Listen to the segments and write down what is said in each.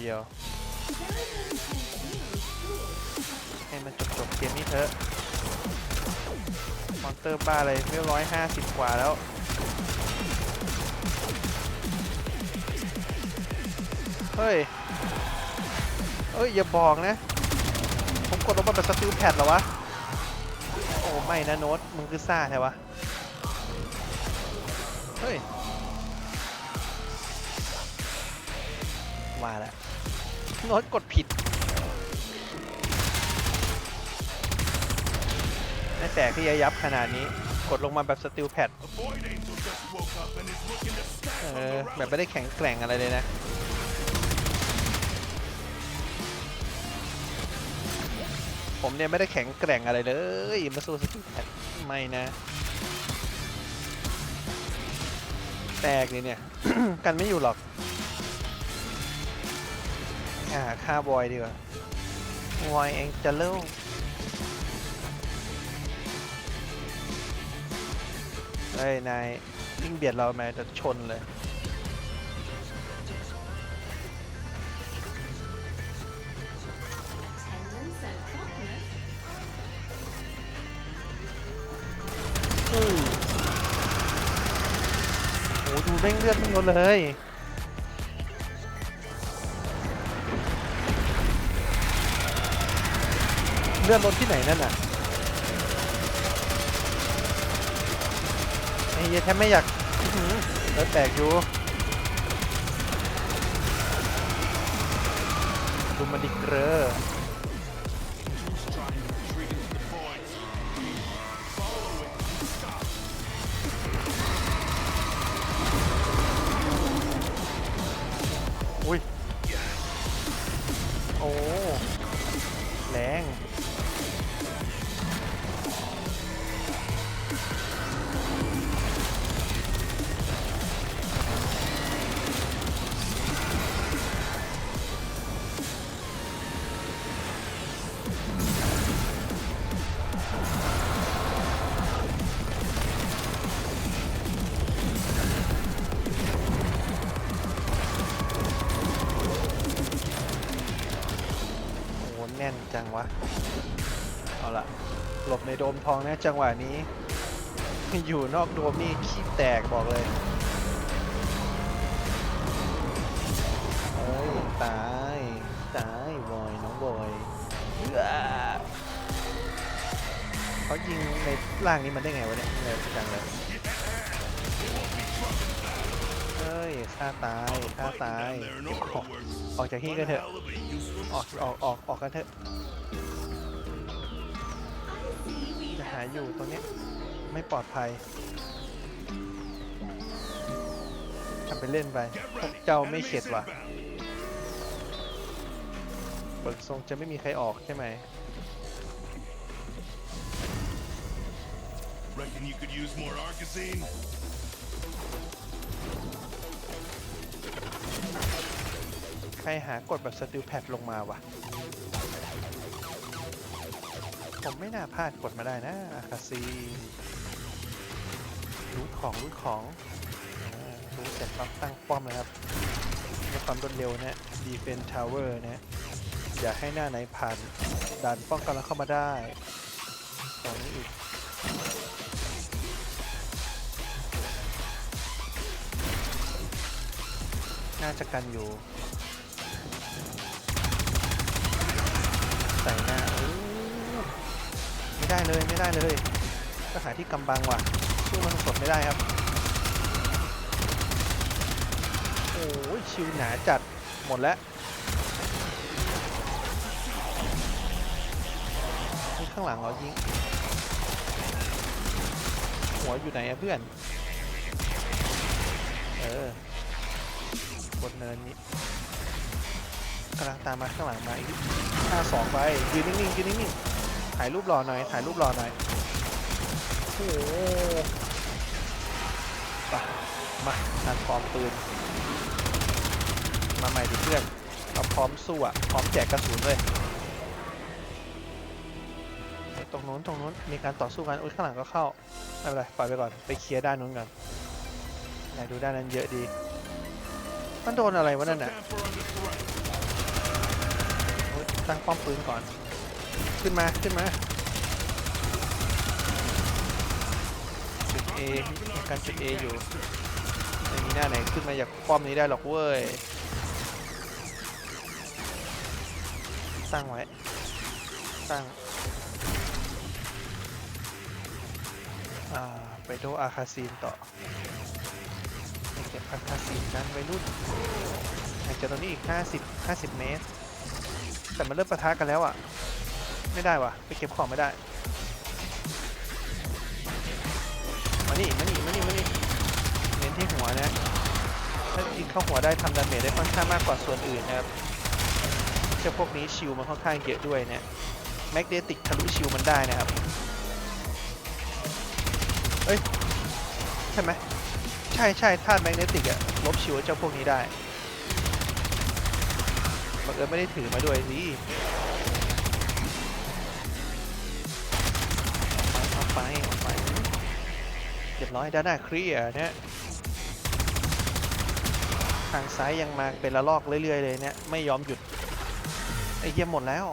เดียว ให้มันจบจบๆเกมนี้เถอะ มอนเตอร์บ้าอะไรไม่ร้อยห้าสิบกว่าแล้วเฮ้ย เอ้ย อย่าบอกนะ ผมกดลงมาแบบสติลแพดเหรอวะ โอ้ไม่นะโน้ต มึงคือซ่าแท้วะ เฮ้ย ว่าแล้ว โน้ตกดผิด ไม่แตกที่ยยับขนาดนี้ กดลงมาแบบสติลแพดเออ แบบไม่ได้แข็งแกร่งอะไรเลยนะ ผมเนี่ยไม่ได้แข็งแกร่งอะไรเลย มาสู้สกิลแพดไม่นะ แตกเลยเนี่ย กันไม่อยู่หรอก หาค่าบอยดีกว่าบอยเองจะเล่เฮ้ยนายวิ่งเบียดเรามาจะชนเลย Attendance and promptness อือโอ้ดูเร่งเลือดมันเลย ลื่อนรถที่ไหนนั่นน่ะไอ้เหี้ยแทบไม่อยากรถแตกอยู่ดูมันดิเกรอ จังหวะนี้ อยู่นอกโดมนี่ขี้แตกบอกเลยเอ้ยตายตายบอยน้องบอยเอื้อเขายิงในร่างนี้มันได้ไงวะเนี่ยเร็วจังเลยเฮ้ยฆ่าตายฆ่าตาย down there in เก็บขออกจากที่กันเถอะออกออกออกออกกันเถอะาอยู่ตรงเนี้ยไม่ปลอดภัยทำไปเล่นไป Get พวก ready. เจ้าไม่ Enemies เข็ดว่ะ inbound. เบิกทรงจะไม่มีใครออกใช่ไหม Reckon you could use more Arcazine? ใครหากดแบบสติลแพดลงมาวะ ผมไม่น่าพลาดกดมาได้นะอาคาซีรูทของรูทของรู้เสร็จปั๊บตั้งป้อมนะครับในความรวดเร็วนะ Defense Tower นะอย่าให้หน้าไหนผ่านดันป้องกันแล้วเข้ามาได้ตรงนี้อีกน่าจะกันอยู่ใส่หน้า ได้เลยไม่ได้เลยก็หาที่กำบังว่ะสู้มันสดไม่ได้ครับ โอ้ยชิวหนาจัดหมดแล้วข้างหลังเรายิง หัวอยู่ไหนอะเพื่อน เออบนเนินนี้กำลังตามมาข้างหลังมาอีกห้าสองไปยืนนิ่งๆยืนนิ่งๆ ถ่ายรูปรอหน่อย ถ่ายรูปรอหน่อยโอ้โหไปมาทันพร้อมปืน มาใหม่ดิเพื่อนเราพร้อมสู้อะพร้อมแจกกระสุนเลย ตรงนู้นตรงนู้นมีการต่อสู้กันอุ้ยข้างหลังก็เข้า ไม่เป็นไรปล่อยไปก่อน ไปเคลียร์ด้านนู้นก่อนไหนดูด้านนั้นเยอะดี มันโดนอะไรวะนั่นน่ะตั้งป้อมปืนก่อน ขึ้นมา ขึ้นมาจุด A มีการจุด A อยู่ไม่มีหน้าไหนขึ้นมาจากป้อมนี้ได้หรอกเว้ยตั้างไว้ตั้างอ่าไปโดอาคาซีนต่อเก็บอาคาซีนกันไปรุ่นห่างจากตรงนี้อีก 50 50 เมตร แต่มันเริ่มปะทะกันแล้วอะ ไม่ได้ว่ะไปเก็บของไม่ได้ มานี่มานี่มานี่มานี่เน้นที่หัวนะถ้ายิงเข้าหัวได้ทำดาเมจได้ค่อนข้างมากกว่าส่วนอื่นนะครับเจ้าพวกนี้ชิลมันค่อนข้างเยอะด้วยเนี่ยแมกเนติกทะลุชิลมันได้นะครับเอ้ยใช่ไหมใช่ใช่ธาตุแมกเนติกอะลบชิลเจ้าพวกนี้ได้บังเอิญไม่ได้ถือมาด้วยสิ เรียบร้อยด้านหน้าเคลียร์เนี่ยทางซ้ายยังมาเป็นละลอกเรื่อยๆเลยเนี่ยไม่ยอมหยุดไอ้เยี่ยมหมดแล้ว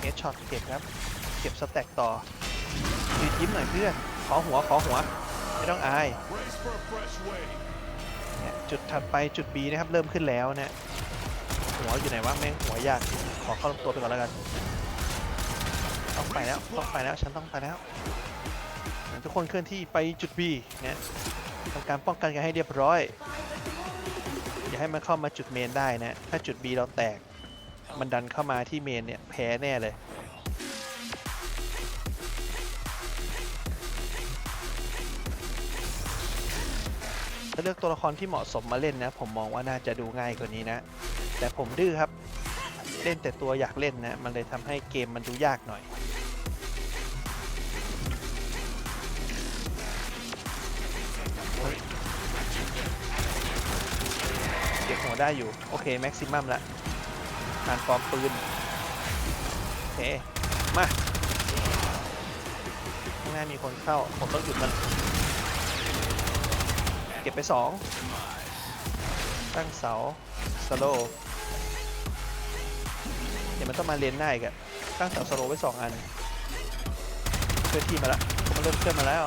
เฮดช็อตเก็บครับ เก็บสแต็กต่อยืนยิ้มหน่อยเพื่อน ขอหัวขอหัว ไม่ต้องอายจุดถัดไปจุด B นะครับ เริ่มขึ้นแล้วเนี่ยหัวอยู่ไหนวะแม่งหัวยากขอเข้าลำตัวไปก่อนแล้วกัน ต้องไปแล้วต้องไปแล้วฉันต้องไปแล้ว ทุกคนเคลื่อนที่ไปจุด B นะทำการป้องกันกันให้เรียบร้อย อย่าให้มันเข้ามาจุดเมนได้นะ ถ้าจุด B เราแตก มันดันเข้ามาที่เมนเนี่ยแพ้แน่เลยถ้าเลือกตัวละครที่เหมาะสมมาเล่นนะ ผมมองว่าน่าจะดูง่ายกว่านี้นะ แต่ผมดื้อครับ เล่นแต่ตัวอยากเล่นนะ มันเลยทำให้เกมมันดูยากหน่อย ได้อยู่ โอเค แม็กซิมัมละงานปลอมปืน โอเค มา ข้างหน้ามีคนเข้า ผมต้องหยุดมัน เก็บไปสองตั้งเสาสโลเดี๋ยวมันต้องมาเลนหน้าอีกอะตั้งเสาสโลไว้สองอันเคลื่อนที่มาแล้วมันเริ่มเคลื่อนมาแล้ว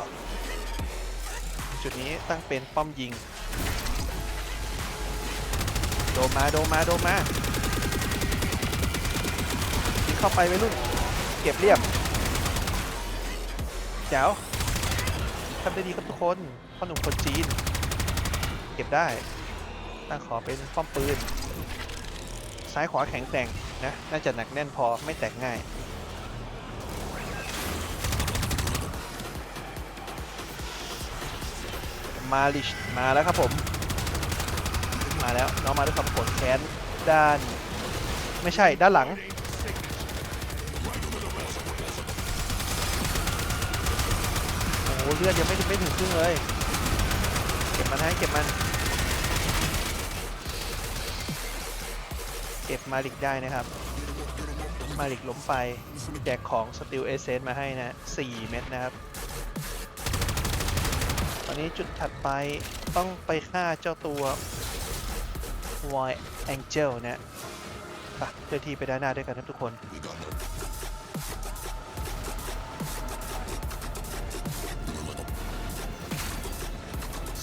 จุดนี้ตั้งเป็นป้อมยิง โดมมาโดมมาโดมมายิงเข้าไปไว้รุ่น เก็บเรียบแจ๋วทำได้ดีกับทุกคนพ่อหนุ่มคนจีน เก็บได้ตั้งขอเป็นป้อมปืน ซ้ายขวาแข็งแกร่งนะ น่าจะหนักแน่นพอไม่แตกง่ายมาลิชมาแล้วครับผม มาแล้วน้องมาด้วยคำผลแค้นด้าน ไม่ใช่ด้านหลังโอ้โหเลือดยังไม่ถึงไม่ถึงครึ่งเลย เก็บมันให้เก็บมัน เก็บมาลิกได้นะครับ มาลิกล้มไปแจกของสติลเอเซนมาให้นะ4เม็ดนะครับตอนนี้จุดถัดไปต้องไปฆ่าเจ้าตัว Void Angel นะไปเพื่อที่ไปด้านหน้าด้วยกันครับทุกคน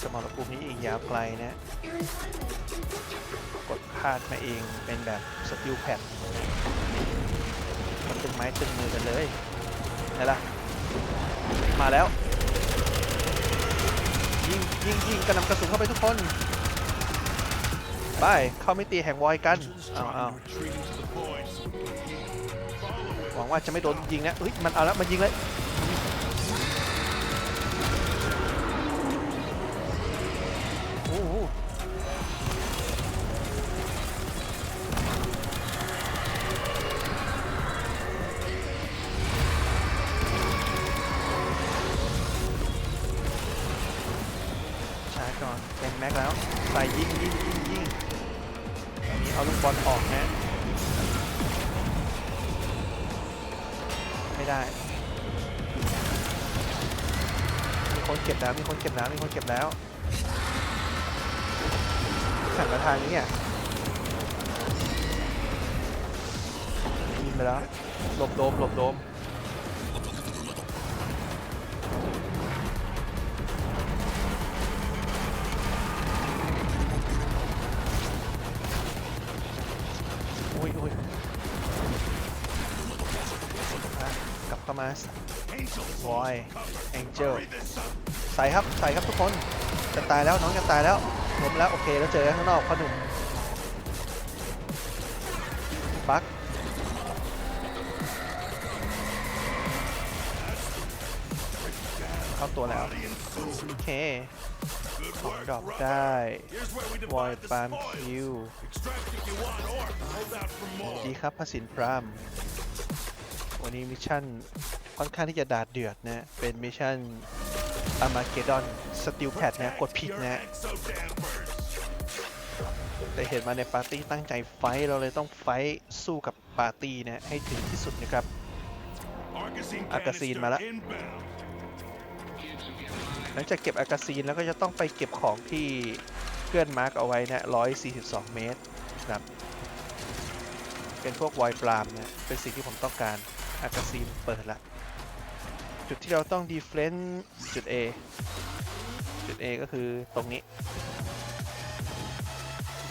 สมรภูมินี้อีกยาวไกลนะกดพลาดมาเองเป็นแบบสกิลแพดมันตึงไม้ตึงมือกันเลยไหนล่ะ มาแล้ว ยิงยิงยิงกระนำกระสุนเข้าไปทุกคน ไป เข้าไม่ตีแห่งวอยกันเอาเอาหวังว่าจะไม่โดนยิงนะเฮ้ยมันเอาละมันยิงเลย ไม่ได้ มีคนเก็บแล้ว มีคนเก็บแล้ว มีคนเก็บแล้วหันมาทางนี้อะไปแล้ว หลบโดม หลบโดม แองเจลใส่ครับใส่ครับทุกคนจะตายแล้วน้องจะตายแล้วล้มแล้วโอเคแล้วเจอข้างนอกพ่อหนุ่มบักเข้าตัวแล้วโอเคของดอกได้วอยปาล์มคิวสวัสดีครับพระสินพรามวันนี้มิชชั่น ค่อนข้างที่จะดาดเดือดนะ เป็นมิชชั่นอามาเกดอนสติลแพดนะกดผิดนะแต่เห็นมาในปาร์ตี้ตั้งใจไฟเราเลยต้องไฟสู้กับปาร์ตี้นะให้ถึงที่สุดนะครับ Argosine Argosine canister มาและ inbound. หลังจากเก็บอากาซีนแล้วก็จะต้องไปเก็บของที่เพื่อนมาร์กเอาไว้นะ142 เมตรครับเป็นพวกไวปลามนะเป็นสิ่งที่ผมต้องการอากาซีนเปิดละ จุดที่เราต้องดีเฟนต์จุด A จุด A ก็คือตรงนี้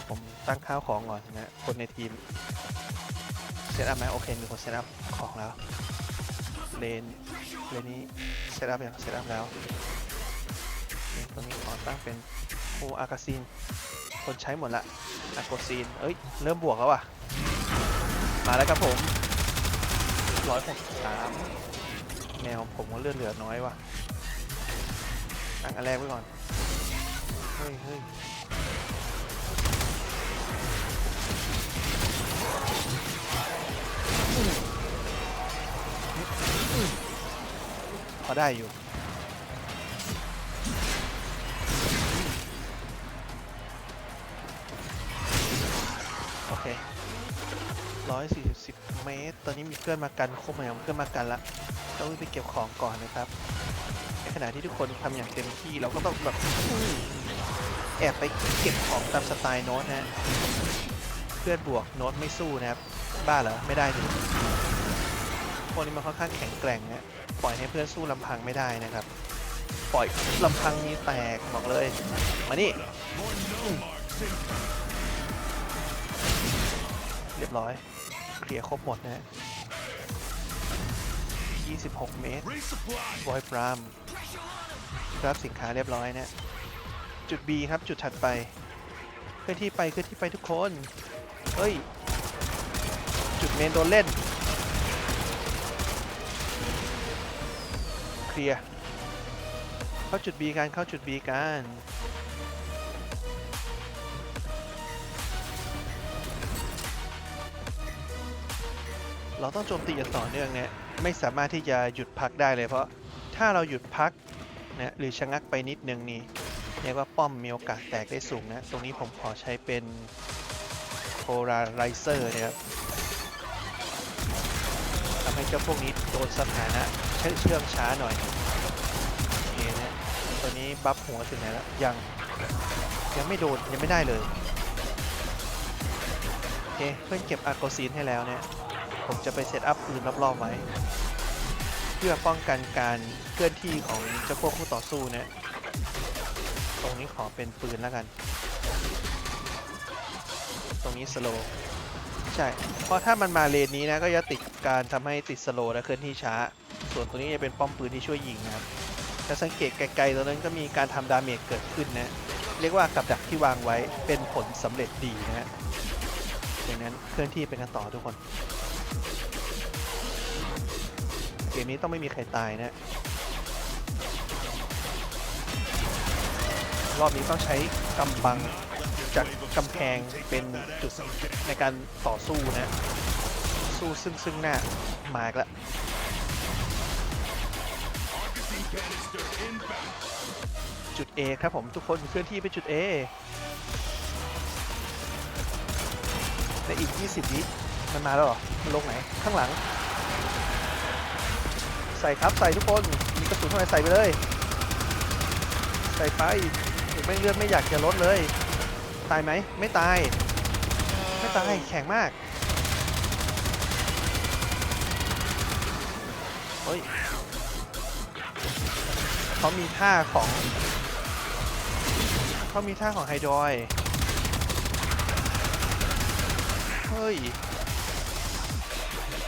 ผมตั้งข้าวของก่อนนะ คนในทีมเซตอัพไหมโอเค มีคนเซตอัพของแล้ว เลน เลนนี้เซตอัพยังเซตอัพแล้วตรงนี้ขอตั้งเป็นโออากาซีน คนใช้หมดละอากาซีน เอ้ย เริ่มบวกแล้วว่ะ มาแล้วครับผมร้อยหกสาม แมวผมก็เลือดเหลือน้อยว่ะตั้งอันแรกไว้ก่อน เฮ้ยเฮ้ยพอได้อยู่ ร้อยสี่สิบเมตร ตอนนี้มีเพื่อนมากันครบไหมครับเพื่อนมากันละต้องไปเก็บของก่อนนะครับ ในขณะที่ทุกคนทำอย่างเต็มที่เราก็ต้องแบบแอบไปเก็บของตามสไตล์โน้ตนะเพื่อนบวกโน้ตไม่สู้นะครับ บ้าเหรอไม่ได้ดิพวกนี้มันค่อนข้างแข็งแกร่งนะปล่อยให้เพื่อนสู้ลำพังไม่ได้นะครับ ปล่อยลำพังนี้แตกบอกเลย มานี่เรียบร้อย ลียร์ครบหมดนะฮะ26 เมตร บอยปรามรับสินค้าเรียบร้อยนะ จุด B ครับจุดถัดไปเคลื่อนที่ไปเคลื่อนที่ไปทุกคน เฮ้ย จุดเมนโดนเล่น เคลียร์ เข้าจุด B กันเข้าจุด B กัน เราต้องโจมตีอย่างต่อเนื่องเนี่ยไม่สามารถที่จะหยุดพักได้เลยเพราะถ้าเราหยุดพักนะหรือชะงักไปนิดนึงนี่เรียกว่าป้อมมีโอกาสแตกได้สูงนะ ตรงนี้ผมขอใช้เป็น polarizer นะครับทำให้เจ้าพวกนี้โดนสถานะเชื่อเชื่องช้าหน่อยโอเคนะตัวนี้บัฟหัวถึงไหนแล้วยังยังไม่โดนยังไม่ได้เลยโอเคเพื่อนเก็บอาร์โกซีนให้แล้วเนี่ย ผมจะไปเซตอัพปืนรอบๆไว้ เพื่อป้องกันการเคลื่อนที่ของเจ้าพวกคู่ต่อสู้เนี่ยตรงนี้ขอเป็นปืนแล้วกัน ตรงนี้สโลใช่ เพราะถ้ามันมาเลนนี้นะก็จะติดการทำให้ติดสโลและเคลื่อนที่ช้า ส่วนตัวนี้จะเป็นป้อมปืนที่ช่วยยิงนะครับถ้าสังเกตไกลๆตรงนั้นก็มีการทำดาเมจเกิดขึ้นนะ เรียกว่ากับดักที่วางไว้เป็นผลสำเร็จดีนะฮะดังนั้นเคลื่อนที่ไปกันต่อทุกคน เกมนี้ต้องไม่มีใครตายนะ รอบนี้ต้องใช้กำบังจากกำแพงเป็นจุดในการต่อสู้นะ สู้ซึ่งซึ่งหน้ามาอีกแล้วจุด A ครับผมทุกคนเคลื่อนที่ไปจุด A ในอีก 20 วิ มันมาแล้วเหรอ มันลงไหน ข้างหลัง ใส่ครับ ใส่ทุกคน มีกระสุนเท่าไหร่ใส่ไปเลย ใส่ไปไม่งเลือดไม่อยากจะลดเลย ตายไหม ไม่ตาย ไม่ตาย แข็งมาก เฮ้ยเขามีท่าของ เขามีท่าของไฮดรอย เฮ้ย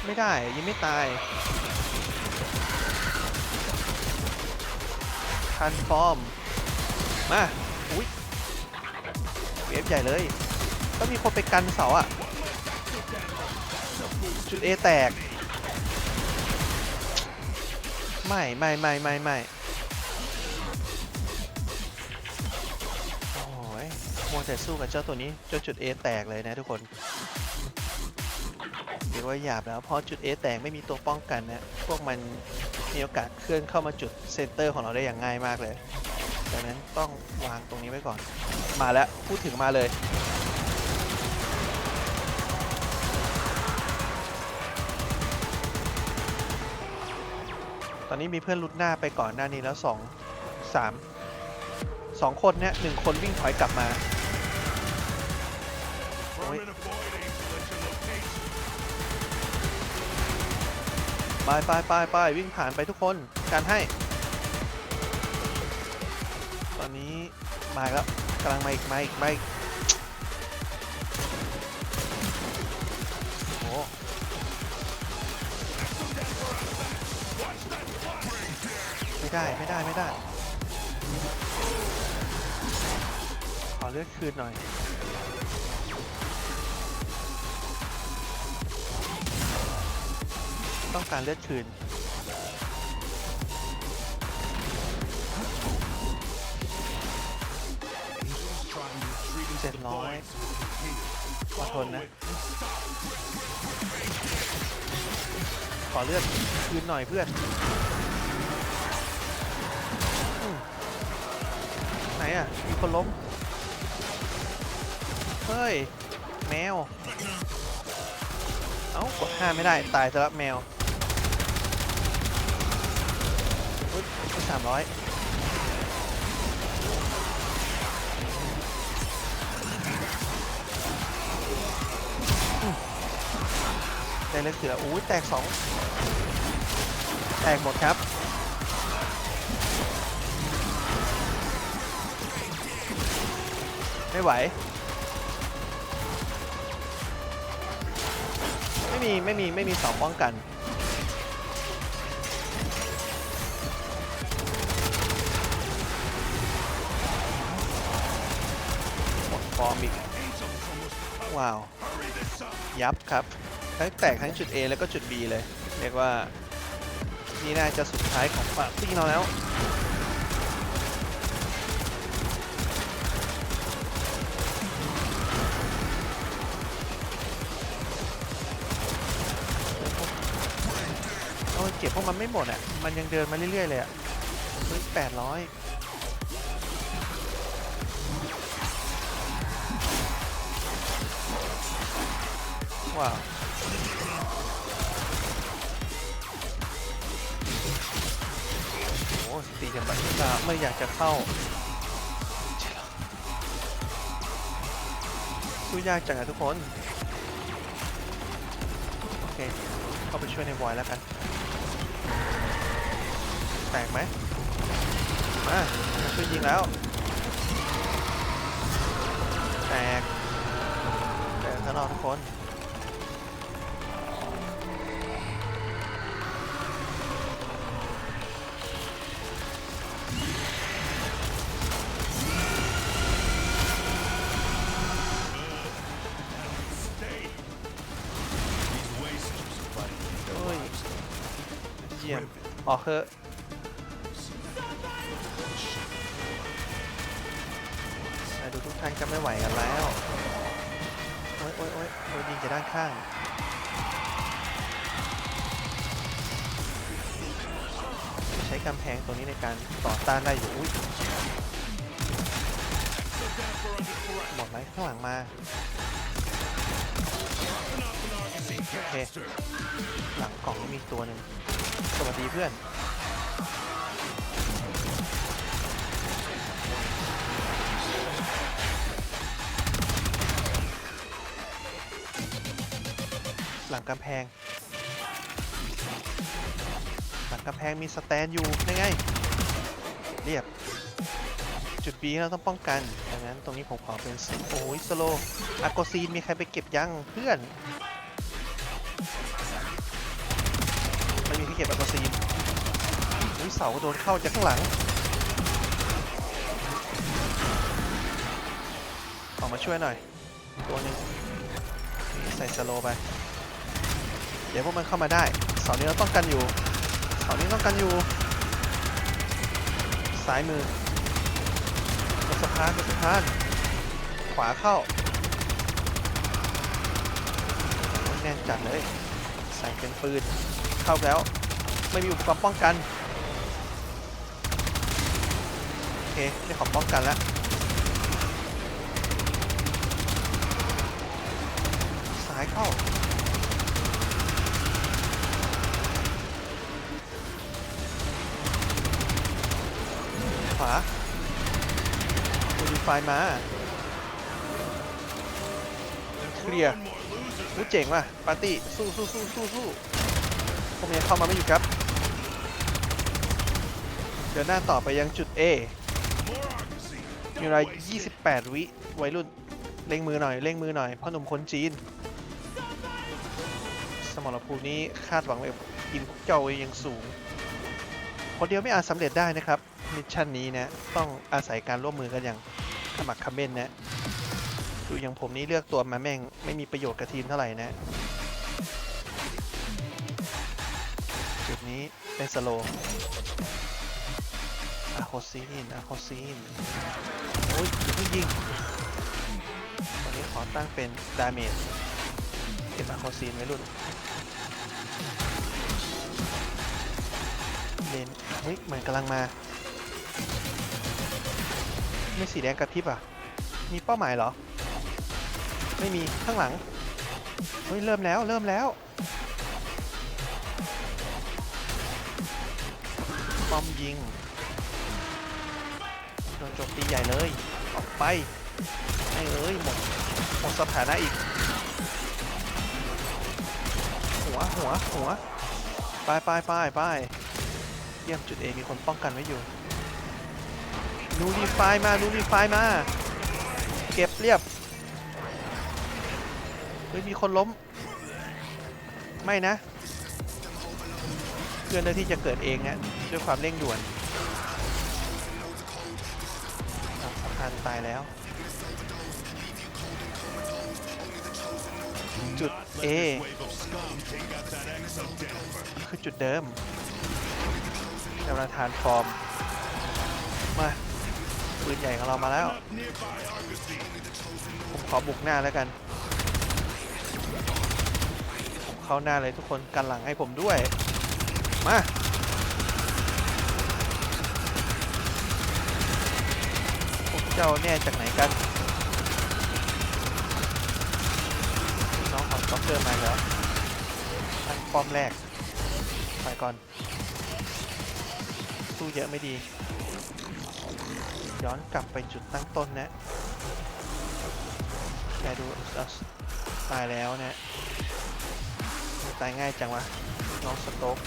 ไม่ได้ยังไม่ตายทันฟอร์มมาอุ้ยเวฟใหญ่เลยต้องมีคนไปกันเสาอะจุด A แตก ไม่ไม่ไม่ไม่ไม่โอ้ยมัวแต่สู้กับเจ้าตัวนี้จนจุด A แตกเลยนะทุกคน เรียกว่าหยาบแล้วเพราะจุด A แตกไม่มีตัวป้องกันนะพวกมันมีโอกาสเคลื่อนเข้ามาจุดเซนเตอร์ของเราได้อย่างง่ายมากเลยดังนั้นต้องวางตรงนี้ไว้ก่อน มาแล้วพูดถึงมาเลยตอนนี้มีเพื่อนลุดหน้าไปก่อนหน้านี้แล้วสองสามสองคนเนี่ยหนึ่งคนวิ่งถอยกลับมา ไปไปไปไปวิ่งผ่านไปทุกคนการให้ ตอนนี้มาแล้วกำลังมาอีกมาอีกมาอีกโอ้ไม่ได้ไม่ได้ไม่ได้ ขอเลือดคืนหน่อย การเลือดคืน Angels trying to retreat into the 700 void so we can heal. ขอทนนะ ขอเลือดคืนหน่อยเพื่อนอไหนอะ มีคนล้ม เฮ้ย แมว เอ้ากดห้าไม่ได้ ตายซะแล้วแมวอุ๊ย สามร้อยได้เลือดเสืออู้ยแตกสองแตกหมดครับไม่ไหว ไม่มี ไม่มี ไม่มีเสองป้องกัน อร์มอีก ว้าว ยับครับ ทั้งแตกทั้งจุด A แล้วก็จุด B เลย เรียกว่า นี่น่าจะสุดท้ายของปาร์ตี้เราแล้วโอ้ยเก็บพวกมันไม่หมดอะ มันยังเดินมาเรื่อยๆเลยอะเฮ้ยแปดร้อย ว้าวโอ้ตีกันแบบนี้ก็ไม่อยากจะเข้าสู้ยากจังอะทุกคน โอเค เข้าไปช่วยในวอยแล้วกัน แตกไหมมามาช่วยยิงแล้ว แตก แตกทั้งเราทุกคน ออกเถอะดูทุกท่านก็ไม่ไหวกันแล้ว โอ๊ยโอ๊ยโอ๊ยโดนยิงจากด้านข้าง ใช้กำแพงตรงนี้ในการต่อต้านได้อยู่ อุ้ยหมดไหมข้างหลังมา โอเค หลังกล่องมีตัวหนึ่ง สวัสดีเพื่อน หลังกำแพงมากำแพงมีสแตนอยู่ยังไง เรียบ จุด B เราต้องป้องกันดังนั้นตรงนี้ผมขอเป็นโอ้ยสโลอาโกซีนมีใครไปเก็บยังเพื่อน ก็บอาโกซีนอุ้ยเสาโดนเข้าจากข้างหลัง ออกมาช่วยหน่อย ตัวนึงใส่สโลไป เดี๋ยวพวกมันเข้ามาได้เสานี้เราต้องกันอยู่เสานี้ต้องกันอยู่ซ้ายมือกดสะพานกดสะพานขวาเข้าแน่นจัดเลย ใส่เป็นปืน เข้าแล้ว ไม่มีอุปกรณ์ป้องกัน โอเคได้ของป้องกันแล้วซ้ายเข้าขวาโมดิฟมาเคลียร์รู้เจ๋งว่ะปาร์ตี้สู้สู้สู้สู้สู้ผมยังเข้ามาไม่อยู่ครับ เดินหน้าต่อไปยังจุด A More argosy. มีเวลา28 วิวัยรุ่นเร่งมือหน่อยเร่งมือหน่อยพ่อหนุ่มคนจีน สมรภูมินี้คาดหวังไว้กับกินพวกเจ้าไว้อยังสูง คนเดียวไม่อาจสำเร็จได้นะครับ มิชชั่นนี้นะ ต้องอาศัยการร่วมมือกันอย่างขมักขม้นนะ ดูอย่างผมนี่เลือกตัวมาแม่งไม่มีประโยชน์กับทีมเท่าไหร่นะ จุดนี้เป็นสโล คซีนอะโคซีนโอ้ยอย่าเพิ่งยิงตอนนี้ขอตั้งเป็นดาเมจเก็บอะโคซีนไว้รุ่นเลนเฮ้ยเหมือนกำลังมา ไม่สีแดงกระพริบอะ มีเป้าหมายเหรอ ไม่มีข้างหลัง เฮ้ย เริ่มแล้วเริ่มแล้วป้อมยิง โดนโจมตีใหญ่เลย ออกไปไอ้เอ้ยหมดหมดสถานะอีก หัวหัวหัวไปไปไปไปเยี่ยมจุดเอมีคนป้องกันไว้อยู่นูรีไฟมานูรีไฟมา เก็บเรียบ เฮ้ย มีคนล้ม ไม่นะ เพื่อนหน้าที่จะเกิดเองนะด้วยความเร่งด่วน อ้าวสะพานตายแล้ว จุด A คือจุดเดิมกำลังทานฟอร์ม มาปืนใหญ่ของเรามาแล้ว ผมขอบุกหน้าแล้วกัน ผมเข้าหน้าเลยทุกคนกันหลังให้ผมด้วย มา เจ้าแน่จากไหนกัน น้องของด็อกเตอร์มาแล้วตั้งป้อมแรก ไปก่อน สู้เยอะไม่ดี ย้อนกลับไปจุดตั้งต้นนะแกดูตายแล้วนี่ยตายง่ายจังวะ น้องสโต๊ก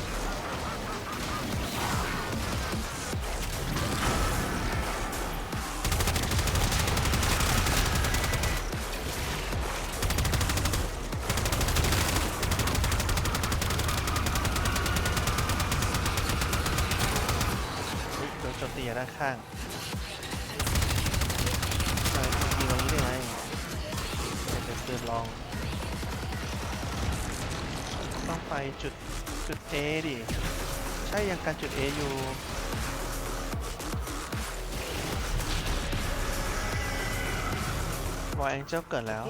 ด้านข้างเฮ้ยยิงตรงนี้ได้ไงเดี๋ยวปืนลอง ต้องไปจุดจุด A ดิ ใช่ยังการจุด A อยู่วอยแองเจิลเกิดแล้ว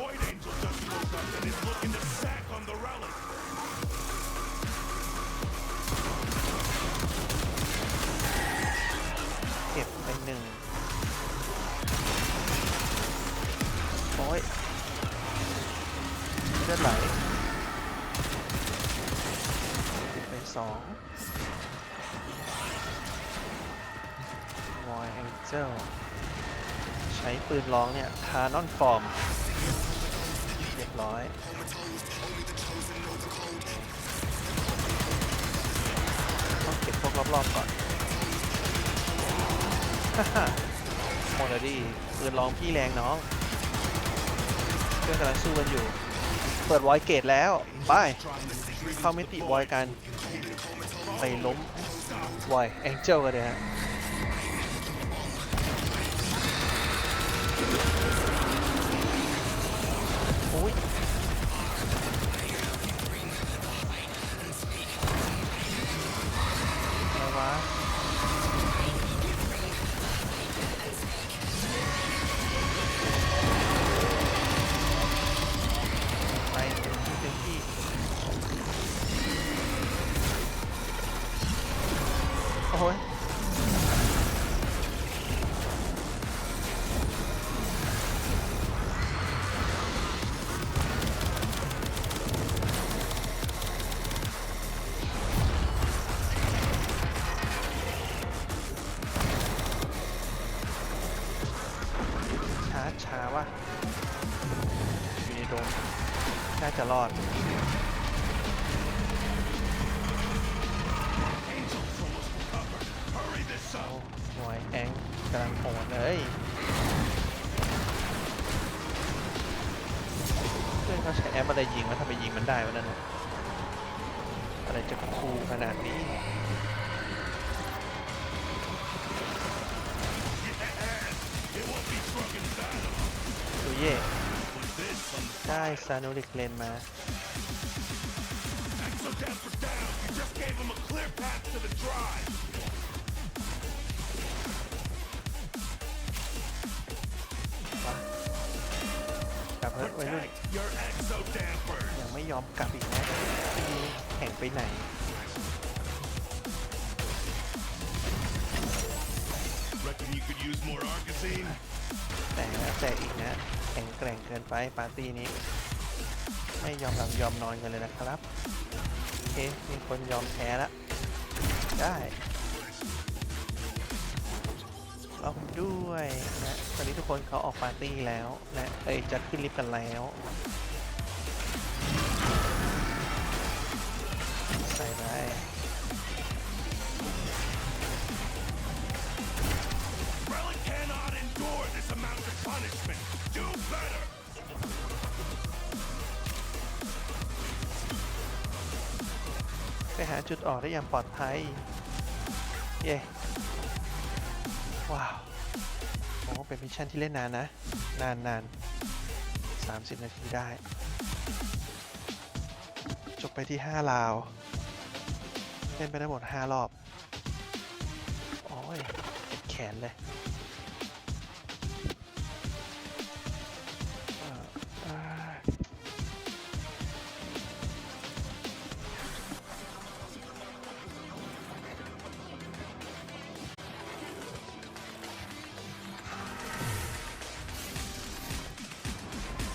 ลือดไหลเก็บไปสองวอยแองเจิลใช้ปืนร้องเนี่ยคานอนฟอร์ม เรียบร้อยต้องเก็บรอบๆก่อนฮ่าฮ่าหมดแล้วดิปืนลองพี่แรงน้องเพื่อนกำลังสู้กันอยู่ เปิดไวอยเกตแล้ว ไป เข้ามิติไวอยกัน ไปล้มไวอยแองเจิลกันเลยฮะ โอ้ย เย่ได้ซานูริกเลนมา กลับเฮ้ย่นยังไม่ยอมกลับอีกนะแข่งไปไหน แต่แล้วแต่อีกนะแข็งแกร่งเกินไปปาร์ตี้นี้ ไม่ยอมหลับยอมนอนกันเลยนะครับโอเคมีคนยอมแพ้ละได้ลองด้วยนะตอนนี้ทุกคนเขาออกปาร์ตี้แล้วนะเอ้ยจะขึ้นลิฟต์กันแล้วาจุดออกได้อย่างปลอดภัย เย้ ว้าวโอ้เป็นมิชชั่นที่เล่นนานนะ นานนานสามสิบนาทีได้ จบไปที่5ลาว เล่นไปทั้งหมด5รอบ